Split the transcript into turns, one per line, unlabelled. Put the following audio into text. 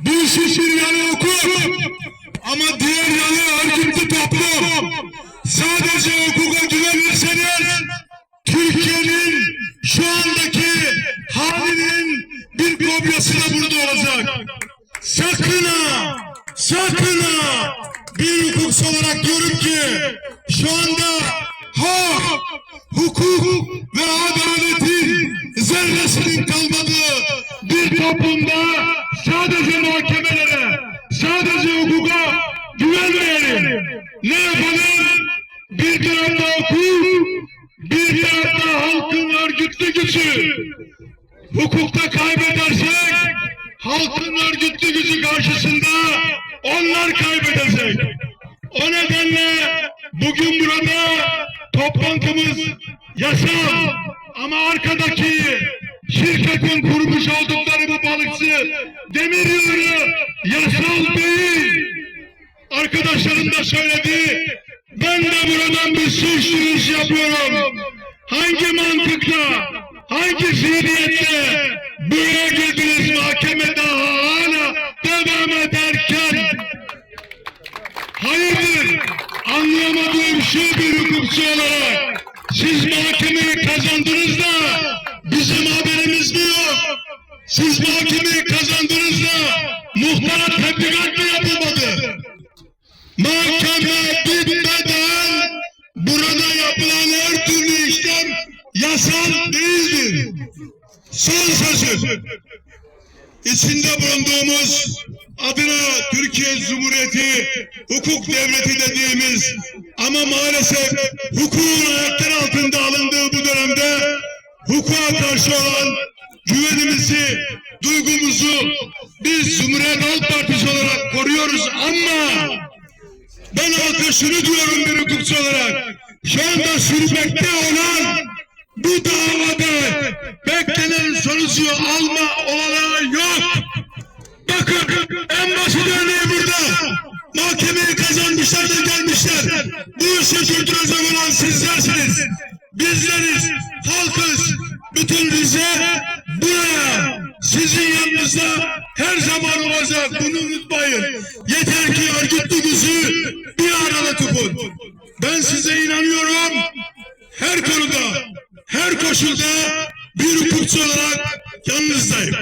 Bir şişir yanı hukuk ama diğer yanı örgütlü toplum. Sadece hukuka güvenirseniz Türkiye'nin şu andaki halinin bir kopyası da burada olacak. Sakın ha, sakın ha bir hukukçu olarak diyorum ki şu anda hak, hukuk ve adaletin zerresinin kalmadığı bir toplumda sadece mahkemelere, sadece hukuka güvenmeyelim. Ne yapalım? Bir tarafta hukuk, bir tarafta halkın örgütlü gücü. Hukukta kaybedersek halkın örgütlü gücü karşısında onlar kaybedecek. O nedenle bugün burada toplantımız yasal ama arkadaki şirketin kurmuş oldukları bu balıkçı demir yolu yasal değil. Arkadaşlarım da söyledi. Ben de buradan bir suç duyurusu yapıyorum. Hangi mantıkla, hangi zihniyetle buraya girdiniz mahkeme daha hala devam ederken hayırdır anlayamadığım şu bir hukukçu olarak siz mahkemeyi kazandınız da bizim? Siz mahkemeyi kazandınız da muhtara tebligat mı yapılmadı? Mahkeme bitmeden burada yapılan her türlü işlem yasal değildir. Son sözüm. İçinde bulunduğumuz adına Türkiye Cumhuriyeti hukuk devleti dediğimiz ama maalesef hukukun ayaklar altında alındığı bu dönemde hukuka karşı olan güvenimizi, duygumuzu biz Cumhuriyet Halk Partisi olarak koruyoruz ama ben halka şunu diyorum bir hukukçu olarak. Şu anda sürmekte olan bu davada beklenen sonucu alma olanağı yok. Bakın en basit örneği burada. Mahkemeyi kazanmışlar da gelmişler. Bu işi sürdürecek olan sizlersiniz. Bizleriz, halkız. Bütün Rize buraya sizin yanınızda her zaman olacak. Bunu unutmayın. Yeter ki örgütlü gücü bir arada tutun. Ben size inanıyorum. Her konuda, her koşulda bir hukukçu olarak yanınızdayım.